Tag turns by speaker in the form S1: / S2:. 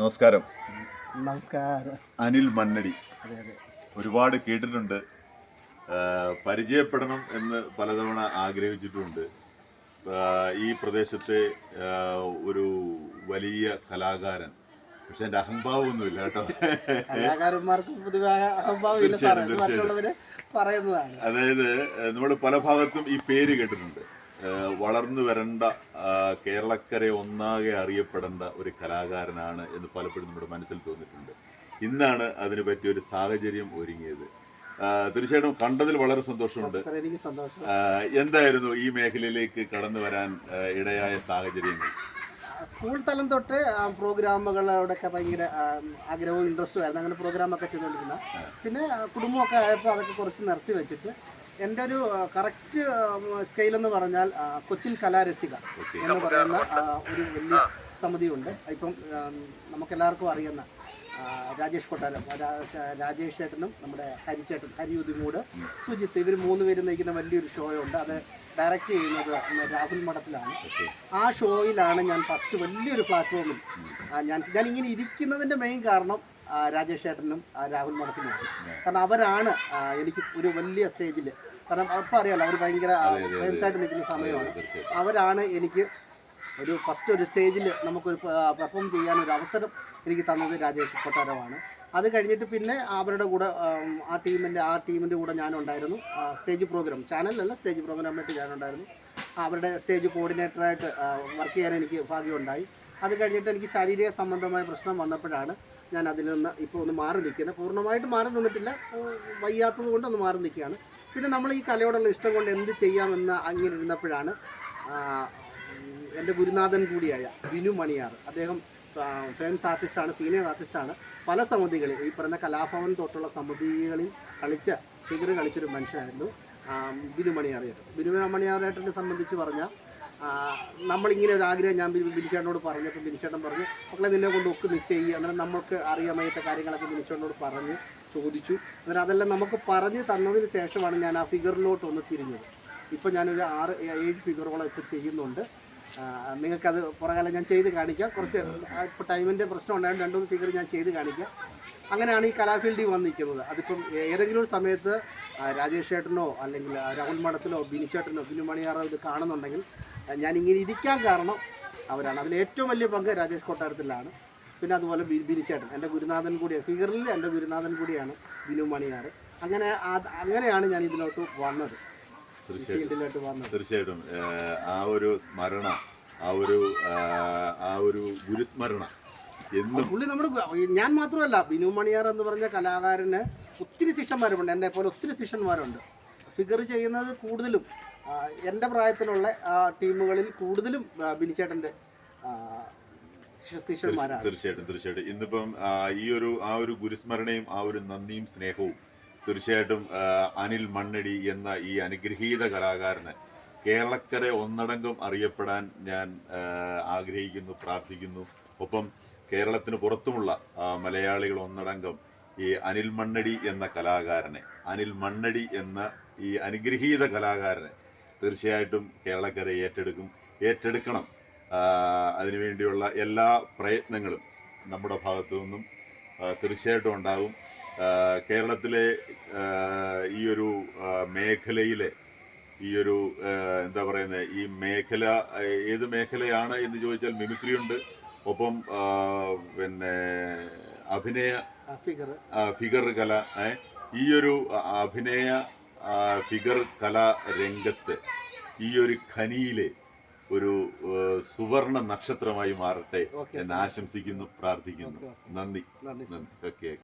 S1: നമസ്കാരം.
S2: നമസ്കാരം.
S1: അനിൽ മണ്ണടി. ഒരുപാട് കേട്ടിട്ടുണ്ട്. പരിചയപ്പെടണം എന്ന് പലതവണ ആഗ്രഹിച്ചിട്ടുണ്ട്. ഈ പ്രദേശത്തെ ഒരു വലിയ കലാകാരൻ. പക്ഷെ എന്റെ അഹംഭാവമൊന്നുമില്ല കേട്ടോ.
S2: കലാകാരന്മാർക്ക് പൊതുവെ അഹംഭാവം പറയുന്നതാണ്.
S1: അതായത് നമ്മൾ പല ഭാഗത്തും ഈ പേര് കേട്ടിട്ടുണ്ട്. വളർന്നു വരേണ്ട കേരളക്കരെ ഒന്നാകെ അറിയപ്പെടേണ്ട ഒരു കലാകാരനാണ് എന്ന് പലപ്പോഴും നമ്മുടെ മനസ്സിൽ തോന്നിയിട്ടുണ്ട്. ഇന്നാണ് അതിനു പറ്റിയ ഒരു സാഹചര്യം ഒരുങ്ങിയത്. തീർച്ചയായിട്ടും കണ്ടതിൽ വളരെ സന്തോഷമുണ്ട്. എന്തായിരുന്നു ഈ മേഖലയിലേക്ക് കടന്നു വരാൻ ഇടയായ സാഹചര്യങ്ങൾ?
S2: സ്കൂൾ തലം തൊട്ട് പ്രോഗ്രാമുകളോടൊക്കെ ഭയങ്കര ആഗ്രഹവും ഇൻട്രസ്റ്റും ആയിരുന്നു. അങ്ങനെ പ്രോഗ്രാമൊക്കെ ചെയ്തുകൊണ്ടിരുന്ന. പിന്നെ കുടുംബമൊക്കെ ആയപ്പോൾ അതൊക്കെ കുറച്ച് നിർത്തി വെച്ചിട്ട് എന്റെ ഒരു കറക്റ്റ് സ്കെയിൽ എന്ന് പറഞ്ഞാൽ കൊച്ചിൻ കലാരസിക എന്ന് പറയുന്ന ഒരു വലിയ സമിതിയുണ്ട്. ഇപ്പം നമുക്കെല്ലാവർക്കും അറിയുന്ന രാജേഷ് കൊട്ടാരം രാജേഷ് ചേട്ടനും നമ്മുടെ ഹരിച്ചേട്ടൻ ഹരി ഉദിമൂട് സുജിത്ത് ഇവർ മൂന്ന് പേര് നയിക്കുന്ന വലിയൊരു ഷോ ഉണ്ട്. അത് ഡയറക്റ്റ് ചെയ്യുന്നത് രാഹുൽ മഠത്തിലാണ്. ആ ഷോയിലാണ് ഞാൻ ഫസ്റ്റ് വലിയൊരു പ്ലാറ്റ്ഫോമിൽ ഞാൻ ഞാൻ ഇങ്ങനെ ഇരിക്കുന്നതിന്റെ മെയിൻ കാരണം രാജേഷ് ചേട്ടനും ആ, രാഹുൽ മഠത്തിനുമാണ് കാരണം അവരാണ് എനിക്ക് ഒരു വലിയ സ്റ്റേജിൽ കാരണം അപ്പം അറിയാലോ അവർ ഭയങ്കര ഫേമസ് ആയിട്ട് നിൽക്കുന്ന സമയമാണ്. അവരാണ് എനിക്ക് ഒരു ഫസ്റ്റ് ഒരു സ്റ്റേജിൽ നമുക്കൊരു പെർഫോം ചെയ്യാൻ ഒരു അവസരം എനിക്ക് തന്നത് രാജേഷ് കൊട്ടാരമാണ്. അത് കഴിഞ്ഞിട്ട് പിന്നെ അവരുടെ കൂടെ ആ ടീമിന്റെ ആ ടീമിന്റെ കൂടെ ഞാനുണ്ടായിരുന്നു. സ്റ്റേജ് പ്രോഗ്രാം ചാനലിലല്ല സ്റ്റേജ് പ്രോഗ്രാമായിട്ട് ഞാനുണ്ടായിരുന്നു. അവരുടെ സ്റ്റേജ് കോർഡിനേറ്ററായിട്ട് വർക്ക് ചെയ്യാൻ എനിക്ക് ഭാഗ്യമുണ്ടായി. അത് കഴിഞ്ഞിട്ട് എനിക്ക് ശാരീരിക സംബന്ധമായ പ്രശ്നം വന്നപ്പോഴാണ് ഞാൻ അതിൽ നിന്ന് ഇപ്പോൾ ഒന്ന് മാറി നിൽക്കുന്നത്. പൂർണമായിട്ട് മാറി നിന്നിട്ടില്ല. വയ്യാത്തത് ഒന്ന് മാറി നിൽക്കുകയാണ്. പിന്നെ നമ്മൾ ഈ കലയോടുള്ള ഇഷ്ടം കൊണ്ട് എന്ത് ചെയ്യാമെന്ന് അങ്ങനെ ഇരുന്നപ്പോഴാണ് എന്റെ ഗുരുനാഥൻ കൂടിയായ വിനു മണിയാർ. അദ്ദേഹം ഫേമസ് ആർട്ടിസ്റ്റാണ് സീനിയർ ആർട്ടിസ്റ്റാണ്. പല സമിതികളിൽ ഈ പറയുന്ന കലാഭവൻ തൊട്ടുള്ള സമിതികളിൽ കളിച്ച ഫിഗർ കളിച്ചൊരു മനുഷ്യനായിരുന്നു ബിനു മണിയാറേട്ടൻ ബിനു മണിയാറേട്ടനെ സംബന്ധിച്ച് പറഞ്ഞാൽ നമ്മളിങ്ങനെ ഒരു ആഗ്രഹം ഞാൻ ബിനു- ബിനിച്ചേട്ടനോട് പറഞ്ഞപ്പോൾ ബിനിച്ചേട്ടൻ പറഞ്ഞു മക്കളെ നിന്നെ കൊണ്ട് ഒക്കെ നിശ്ചയിക്കുക. അന്നേരം നമുക്ക് അറിയാമയത്തെ കാര്യങ്ങളൊക്കെ ബിനിച്ചേട്ടനോട് പറഞ്ഞ് ചോദിച്ചു. അന്നേരം അതെല്ലാം നമുക്ക് പറഞ്ഞ് തന്നതിന് ശേഷമാണ് ഞാൻ ആ ഫിഗറിലോട്ട് ഒന്ന് തിരിഞ്ഞത്. ഇപ്പോൾ ഞാനൊരു ആറ് ഏഴ് ഫിഗറുകളൊക്കെ ചെയ്യുന്നുണ്ട്. നിങ്ങൾക്കത് പുറകാലം ഞാൻ ചെയ്ത് കാണിക്കാം. കുറച്ച് ഇപ്പോൾ ടൈമിന്റെ പ്രശ്നം ഉണ്ടായിരുന്നു രണ്ടു ഫിഗർ ഞാൻ ചെയ്ത് കാണിക്കാം. അങ്ങനെയാണ് ഈ കലാഫീൽഡിൽ വന്നിരിക്കുന്നത് അതിപ്പം ഏതെങ്കിലും ഒരു സമയത്ത് രാജേഷ് ചേട്ടനോ അല്ലെങ്കിൽ രാഹുൽ മഠത്തിലോ ബിനിച്ചേട്ടനോ ബിനു മണിയാറോ ഇത് കാണുന്നുണ്ടെങ്കിൽ ഞാൻ ഇരിക്കാൻ കാരണം അവരാണ്. അതിൽ ഏറ്റവും വലിയ പങ്ക് രാജേഷ് കൊട്ടാരത്തിലാണ്. പിന്നെ അതുപോലെ ബിനിച്ചേട്ടൻ എന്റെ ഗുരുനാഥൻ കൂടിയാണ് ഫിഗറിൽ എന്റെ ഗുരുനാഥൻ കൂടിയാണ് ബിനു മണിയാർ അങ്ങനെ അങ്ങനെയാണ് ഞാൻ ഇതിലോട്ട് വന്നത്.
S1: തീർച്ചയായിട്ടും. തീർച്ചയായിട്ടും. ആ, ഒരു സ്മരണ ആ ഒരു ആ, ഒരു ഗുരുസ്മരണ എന്നും
S2: പുള്ളി നമ്മുടെ ഞാൻ മാത്രമല്ല ബിനു മണിയാർ എന്ന് പറഞ്ഞ കലാകാരന് ഒത്തിരി ശിഷ്യന്മാരുണ്ട് എന്നെ പോലെ ഒത്തിരി ശിഷ്യന്മാരുണ്ട്. ഫിഗർ ചെയ്യുന്നത് കൂടുതലും എന്റെ പ്രായത്തിലുള്ള ടീമുകളിൽ കൂടുതലും ബിനിച്ചേട്ടന്റെ ശിഷ്യന്മാരാണ്.
S1: തീർച്ചയായിട്ടും തീർച്ചയായിട്ടും. ഇന്നിപ്പം ഈ ഒരു ആ ഒരു ഗുരുസ്മരണയും ആ ഒരു നന്ദിയും സ്നേഹവും തീർച്ചയായിട്ടും അനിൽ മണ്ണടി എന്ന ഈ അനുഗ്രഹീത കലാകാരന് കേരളക്കരെ ഒന്നടങ്കം അറിയപ്പെടാൻ ഞാൻ ആഗ്രഹിക്കുന്നു പ്രാർത്ഥിക്കുന്നു. ഒപ്പം കേരളത്തിന് പുറത്തുമുള്ള മലയാളികൾ ഒന്നടങ്കം ഈ അനിൽ മണ്ണടി എന്ന കലാകാരനെ അനിൽ മണ്ണടി എന്ന ഈ അനുഗ്രഹീത കലാകാരനെ തീർച്ചയായിട്ടും കേരളക്കരെ ഏറ്റെടുക്കും ഏറ്റെടുക്കണം. അതിനുവേണ്ടിയുള്ള എല്ലാ പ്രയത്നങ്ങളും നമ്മുടെ ഭാഗത്തു നിന്നും തീർച്ചയായിട്ടും ഉണ്ടാകും. കേരളത്തിലെ ഈ ഒരു മേഖലയിലെ ഈ ഒരു എന്താ പറയുന്നത് ഈ മേഖല ഏത് മേഖലയാണ് എന്ന് ചോദിച്ചാൽ മിമിക്രി ഉണ്ട്. ഒപ്പം പിന്നെ അഭിനയ
S2: ഫിഗർ.
S1: കല ഈ ഒരു അഭിനയ ഫിഗർ കലാ രംഗത്ത് ഈ ഒരു ഖനിയിലെ ഒരു സുവർണ നക്ഷത്രമായി മാറട്ടെ എന്ന് ആശംസിക്കുന്നു പ്രാർത്ഥിക്കുന്നു.
S2: നന്ദി.
S1: നന്ദി. ഓക്കെ.